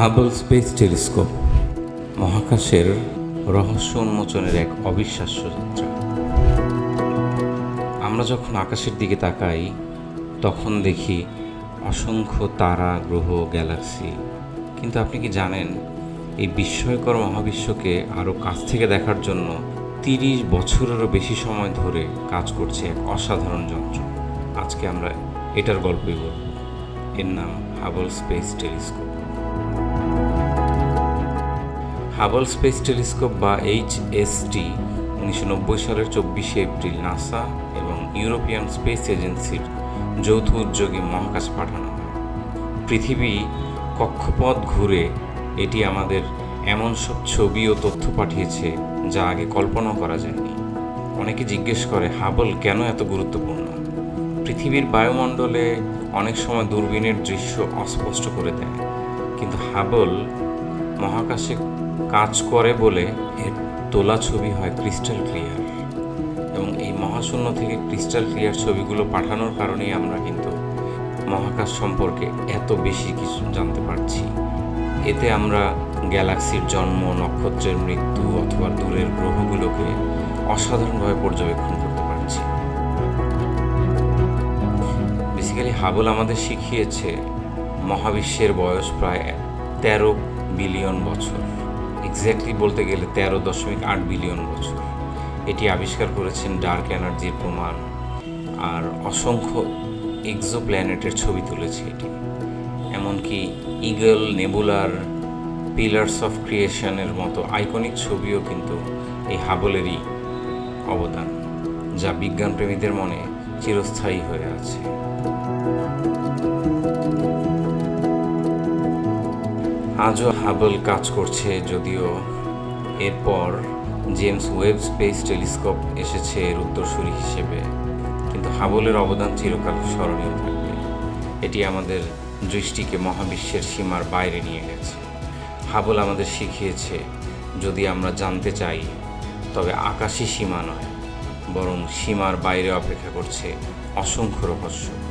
Hubble space telescope মহাকাশের রহস্য উন্মোচনের এক অবিশ্বাস্য যাত্রা। আমরা যখন আকাশের দিকে তাকাই, তখন দেখি অসংখ্য তারা, গ্রহ, গ্যালাক্সি। কিন্তু আপনি কি জানেন, এই বিস্ময়কর মহাবিশ্বকে আরও কাছ থেকে দেখার জন্য তিরিশ বছরেরও বেশি সময় ধরে কাজ করছে এক অসাধারণ যন্ত্র। আজকে আমরা এটার গল্পই বলব। এর নাম Hubble space telescope Hubble space telescope বা এইচ এস টি উনিশশো নব্বই সালের চব্বিশে এপ্রিল নাসা এবং ইউরোপিয়ান স্পেস এজেন্সির যৌথ উদ্যোগে মহাকাশ পাঠানো হয়। পৃথিবী কক্ষপথ ঘুরে এটি আমাদের এমন সব ছবি ও তথ্য পাঠিয়েছে যা আগে কল্পনাও করা যায়নি। অনেকে জিজ্ঞেস করে, হাবল কেন এত গুরুত্বপূর্ণ? পৃথিবীর বায়ুমণ্ডলে অনেক সময় দূরবীনের দৃশ্য অস্পষ্ট করে দেয়। কিন্তু হাবল মহাকাশে কাজ করে বলে এর তোলা ছবি হয় ক্রিস্টাল ক্লিয়ার। এবং এই মহাশূন্য থেকে ক্রিস্টাল ক্লিয়ার ছবিগুলো পাঠানোর কারণেই আমরা কিন্তু মহাকাশ সম্পর্কে এত বেশি কিছু জানতে পারছি। এতে আমরা গ্যালাক্সির জন্ম, নক্ষত্রের মৃত্যু অথবা দূরের গ্রহগুলোকে অসাধারণভাবে পর্যবেক্ষণ করতে পারছি। বেসিক্যালি হাবল আমাদের শিখিয়েছে, মহাবিশ্বের বয়স প্রায় তেরো বিলিয়ন বছর। এক্স্যাক্টলি বলতে গেলে তেরো দশমিক আট বিলিয়ন বছর। এটি আবিষ্কার করেছেন ডার্ক এনার্জির প্রমাণ। আর অসংখ্য এক্সো প্ল্যানেটের ছবি তুলেছে এটি। এমনকি ইগল, নেবুলার, পিলার্স অফ ক্রিয়েশনের মতো আইকনিক ছবিও কিন্তু এই হাবলেরই অবদান, যা বিজ্ঞানপ্রেমীদের মনে চিরস্থায়ী হয়ে আছে। আজও হাবল কাজ করছে যদিও এরপর জেমস ওয়েব স্পেস টেলিস্কোপ এসেছে এর উত্তরসূরি হিসেবে। কিন্তু হাবলের অবদান চিরকাল স্মরণীয় থাকবে। এটি আমাদের দৃষ্টিকে মহাবিশ্বের সীমার বাইরে নিয়ে গেছে। হাবল আমাদের শিখিয়েছে, যদি আমরা জানতে চাই, তবে আকাশই সীমা নয়, বরং সীমার বাইরে অপেক্ষা করছে অসংখ্য রহস্য।